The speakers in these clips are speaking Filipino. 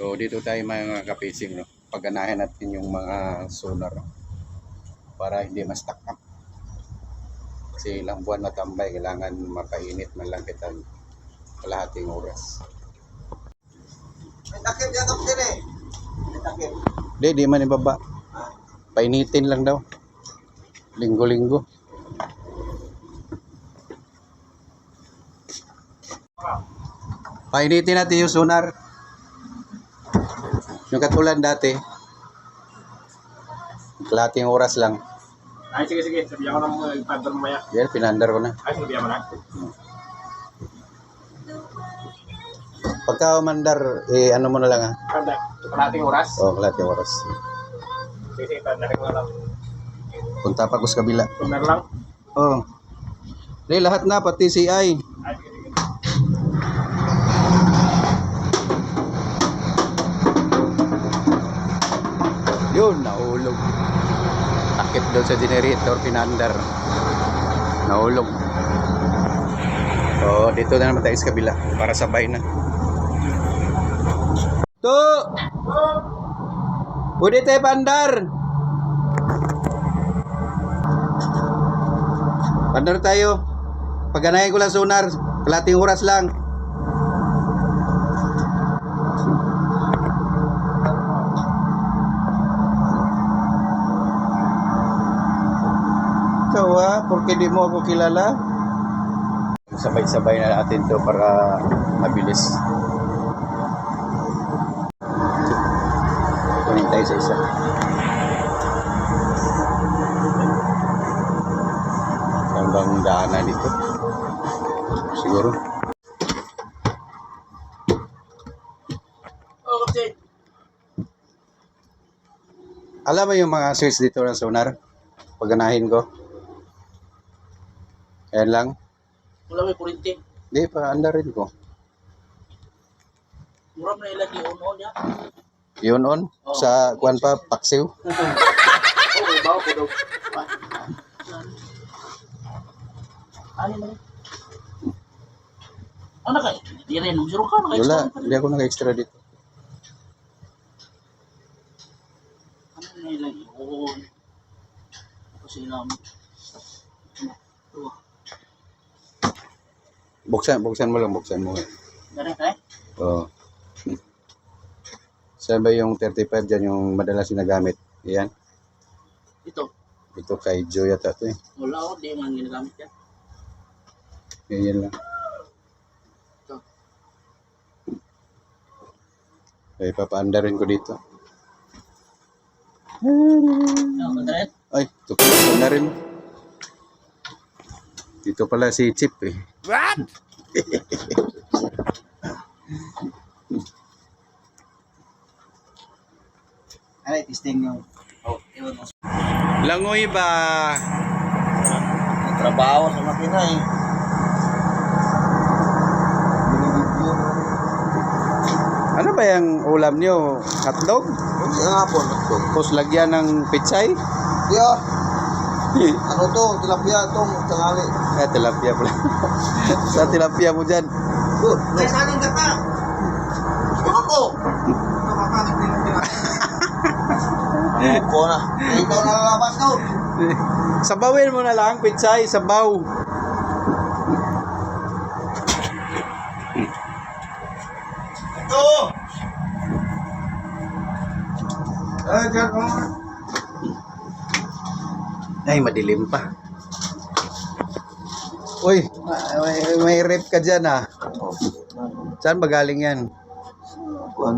So dito tayo mga kapising no. Pagganahin natin yung mga sonar no? para hindi ma-stuck up. Kasi ilang buwan natambay, kailangan makainit man lang kita kalahating oras. May takip yan kapatid eh. May takip. Di, di man ibaba. Painitin lang daw. Linggo-linggo. Painitin natin yung sonar. Yung katulad dati. Kalating oras lang. Ay, sige, sige. Sabihan ko na mo yung paddle mamaya. Yan, pinandar ko na. Ay, sabihan mo na. Pagka umandar, eh ano mo na lang ha. Paddle. Kalating oras. O, kalating oras. Sige, sige. Paddle ko na lang. Punta pa ko sa kabila. Tunar lang. Oh. Di, lahat na, pati si Ay. Ay, Yun, nahulog. Takip doon sa generator, pinandar. Nahulog. So, dito na naman tayo sa kabila para sabay na. To! Pwede tayo pandar! Pandar tayo. Pagganahin ko lang sonar. Kalating oras lang. Ikaw ah, porque di mo ako kilala? Sabay-sabay na natin to para mabilis. Kunin tayo sa isa. Saan bang daanan dito? Siguro. Kapatid. Alam mo yung mga switch dito ng sonar? Pagganahin ko. Ayan lang. Wala may kurinti. Hindi, pa rin ko. Mura na ilang yung niya. Yun on. Sa kuan pa, paksiw. Oh, may bawa po daw. Ano na? Ano ka? Di rin. Zero ka. Wala, hindi ako naka-extra dito. Ano na ilang yun? Kasi namin. Buksan, buksan mo lang, buksan mo. Eh? Oo. Saan ba yung 35 dyan, yung madalas ginagamit? Yan. Ito. Ito kay Joe yata ito eh. Wala ako. Di man ginagamit yan. Yan, yan lang. Ito. Ay, papaanda rin ko dito. Ano? Ay, tukot ko na rin. Dito pala si Chip eh. Ano, testing yung Oh, iwan mo. Langoy ba? trabaho sa makina eh. Ano ba yung ulam niyo? Hotdog? Hindi nga po. ito. Tapos lagyan ng pitsay? Yeah. Ano to? Tilapia itong tangali. Eh, tilapia pala. Sa tilapia mo dyan. Good. May saling ka pa. Ano ko? Ano ko na? Ito na lalabas to. Sabawin mo na lang, pitsay, sabaw. Ito! Eh, dyan ko. Ay, madilim pa. Uy, may, may rep ka dyan ah. Saan ba galing yan? Kuan.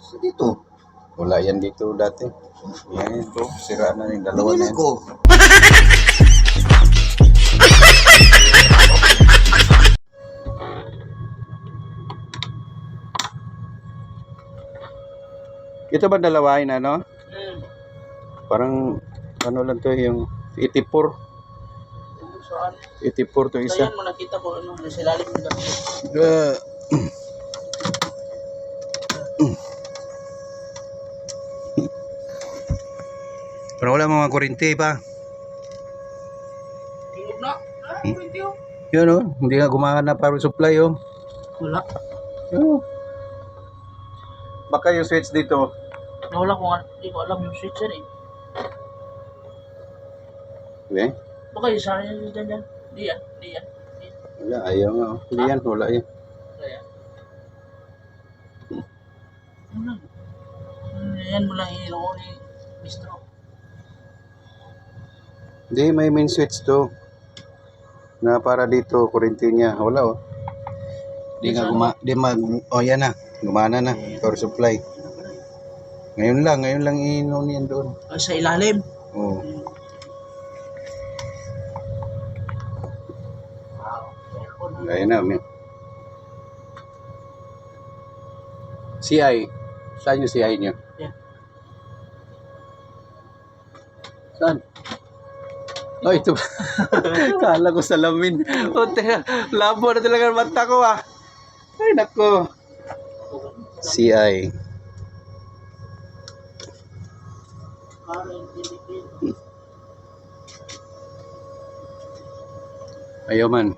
Sa dito. Wala yan dito dati. Yan ito, sira na yung dalawa na yan. ko. Ito ba dalawain ano? Parang ano lang to yung 84. Saan? 84 to isa. yan mo nakita ko ano, nasa ilalim ng gabi. Uh, Pero wala mga kurente pa. Tingog na. Ah, pwede yun. Yun oh, hindi nga gumana na power supply oh. Wala. Oh. baka yung switch dito. Nawala ko nga, hindi ko alam yung switch yan eh. Okay? Baka yung sa akin dyan dyan. Di yan, di yan. yan. Wala, ayaw nga. oh. Hindi yan, wala yan. Ano lang. Hmm, Yan mo lang ininom ni Mistro. Hindi, may main switch to. Na para dito, kurente niya. Wala oh. Di nga guma... Di mag... Oh, yan na. Gumana na. Power supply. Ngayon lang, ngayon lang iinom yan doon. Sa ilalim. Oh. Wow. Gaya na. May... CI. Saan yung CI niyo? Yan. Saan? Oh, ito. Kala ko salamin. O, teka. Labo na talaga ang mata ko ah. Ay, nako. CI. Ayaw man.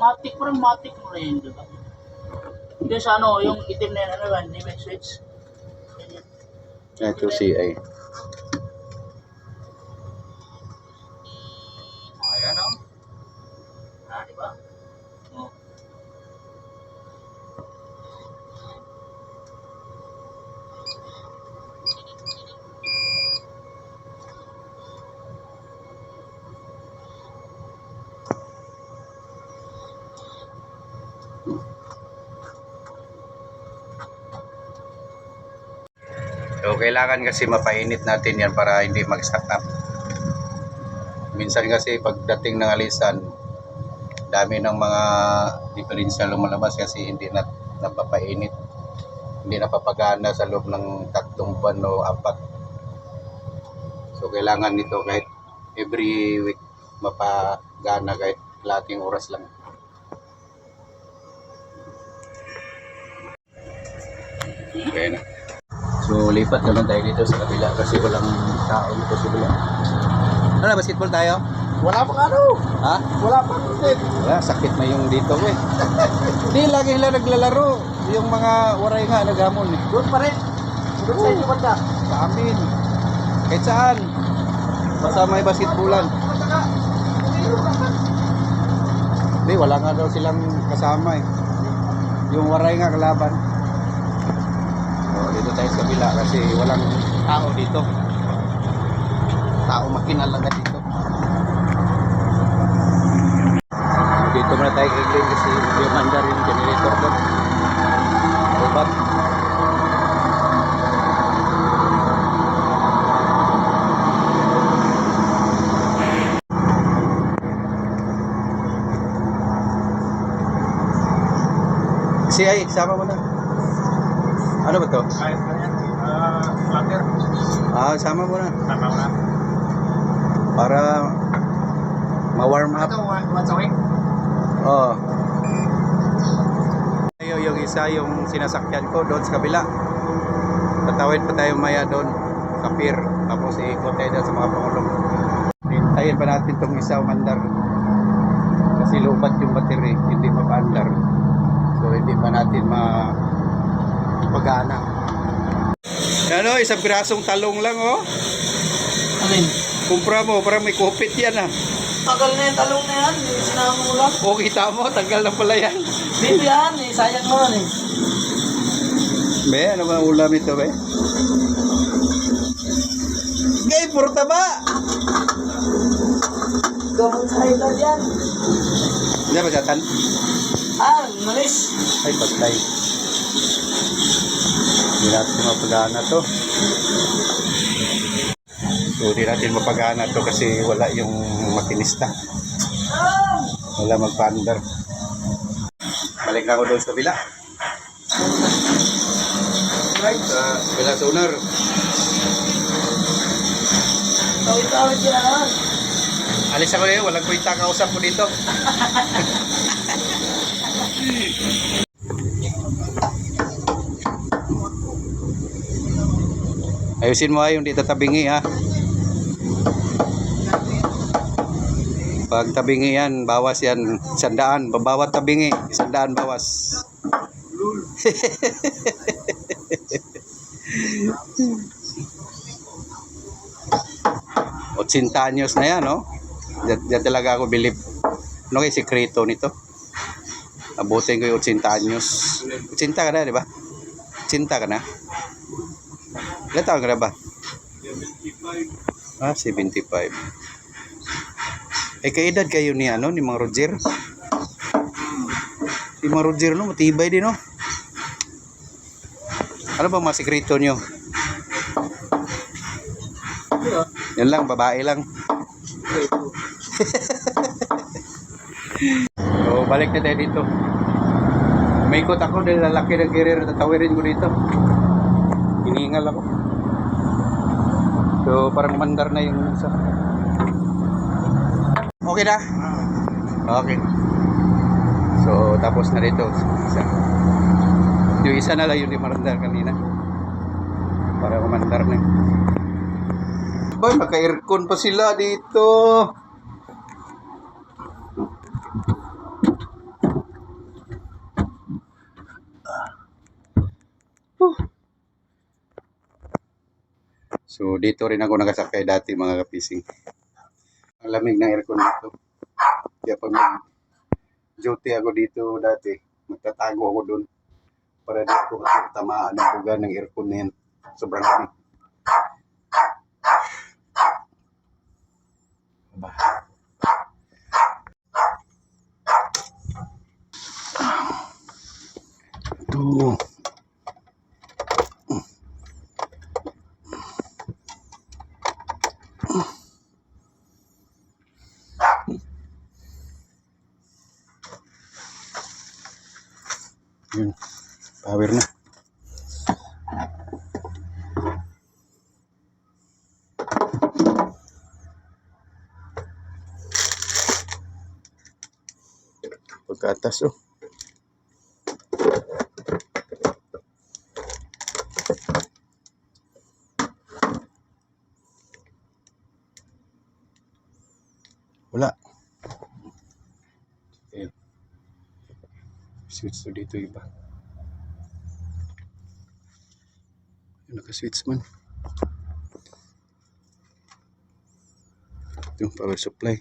Matic, parang matic mo rin, di ba? Hindi sa ano, yung itim na yan, ano hindi may switch. Ito CI. Ayan o. Ah, di ba? Kailangan kasi mapainit natin yan para hindi mag-stack up. Minsan kasi pagdating ng alisan, dami ng mga diferensya lumalabas kasi hindi na napapainit. Hindi napapagana sa loob ng tatlong buwan o apat. So, kailangan nito kahit every week mapagana kahit lating oras lang. Okay na. So, lipat naman tayo dito sa kabila kasi walang tao dito sa kabila. Ano, basketball tayo? Wala pang ano. Ha? Wala pang tip. Wala, sakit na yung dito eh. Hindi, lagi sila naglalaro. Yung mga waray nga, naghamon eh. Doon pa rin. Doon sa inyo banda. Sa amin. Kahit saan. Basta may basketballan. Hindi, wala nga daw silang kasama eh. Yung waray nga kalaban. Dito tayo sa kabila kasi walang tao dito. Tao makinal lang na dito. Dito muna tayo kay Glenn kasi yung mandar yung generator doon. Robot. Si ay, sama mo na. Ano ba to? Ay, ayan. Ah, flutter. Ah, sama mo na. Tama mo na. Para ma-warm up. Ito, once a week. Oh. Yung, yung isa yung sinasakyan ko doon sa kabila. Tatawid pa tayo maya doon sa pier. Tapos iikot tayo doon sa mga pangulong. Hintayin pa natin tong isa umandar. Kasi lubat yung battery, hindi mapaandar. So hindi pa natin ma pagana. Ano, isang pirasong talong lang oh. Alin? Kumpra mo, para may kupit yan ah. Tagal na yung talong na yan, sinama mo lang. O kita mo, tagal na pala yan. Dito yan, eh, sayang naman eh. Be, ano ba ang ulam ito, be? Gay, puro taba! Gamot sa edad yan. Hindi ba satan? Ah, malis. Ay, patay. Hindi natin mapagana to. So, hindi natin mapagana to kasi wala yung makinista. Wala magpa-under. Balik na ako doon sa bila. Right, sa bila sonar. Tawid-tawid ka na naman. Alis ako ngayon, walang kwenta kausap ko dito. Ayusin mo ha, yung dito tabingi ha. Pag tabingi yan, bawas yan. Sandaan, bawat tabingi, sandaan bawas. Otsinta anyos na yan, no? Diyan, diyan talaga ako bilib. Ano kaya sikreto nito? Abutin ko yung 80 anyos. 80 ka na, di ba? 80 ka na? Ilan taon ka na ba? Ah, 75. Eh, kaedad kayo ni ano, ni Mang Roger? Si Mang Roger, no? Matibay din, no? Ano ba mga sikreto nyo? Yan lang, babae lang. So, balik na tayo dito. May ikot ako dahil lalaki ng career tatawirin ko dito. Hiningal ako. So, parang mandar na yung isa. Okay na? Okay. So, tapos na dito. Isa. Yung isa na lang yung marandar kanina. Para kumandar na. Ba, naka-aircon pa sila dito. So dito rin ako nakasakay dati mga kapising. Ang lamig ng aircon dito. Kaya pag mag duty ako dito dati, magtatago ako doon para di ako tamaan ng buga ng aircon na yan. Sobrang lamig. Ito. Yun. Power na. Pagkatas oh. Switch to dito iba. Yung naka-switch man. Ito yung power supply.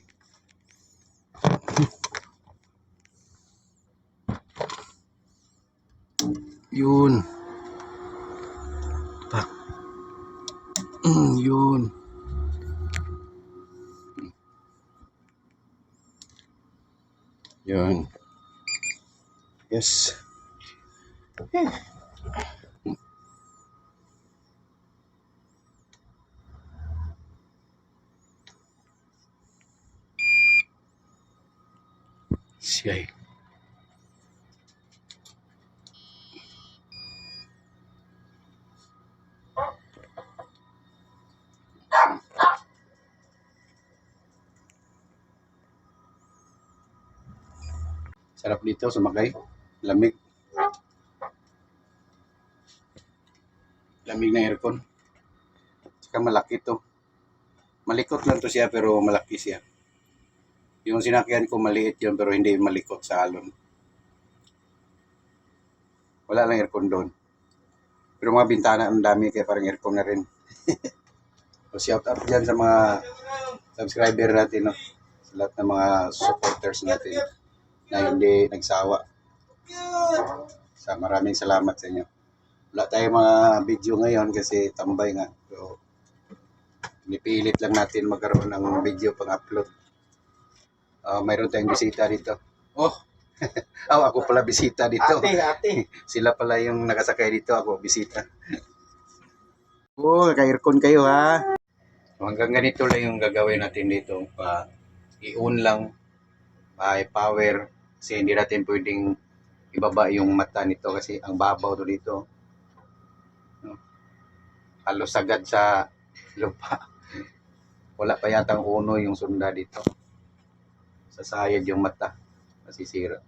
Yun. Mm, yun. Yun. Yes. Siyay. Sarap dito sumakay. Lamig. Lamig ng aircon. Saka malaki to. Malikot lang to siya pero malaki siya. Yung sinakyan ko maliit yun pero hindi malikot sa alon. Wala lang aircon doon. Pero mga bintana ang dami kaya parang aircon na rin. so shout out dyan sa mga subscriber natin. No? Sa lahat ng mga supporters natin na hindi nagsawa. Sa maraming salamat sa inyo. Wala tayong mga video ngayon kasi tambay nga. So, nipilit lang natin magkaroon ng video pang-upload. Ah, mayroon tayong bisita dito. Oh, oh, ako pala bisita dito. Ate, ate. Sila pala yung nakasakay dito, ako bisita. Oh, ka-aircon kayo ha. Hanggang ganito lang yung gagawin natin dito. Pa, i-on lang, pa power, kasi hindi natin pwedeng ibaba yung mata nito kasi ang babaw to dito. Halos sagad sa lupa. Wala pa yatang uno yung sunda dito. Sasayad yung mata. Masisira.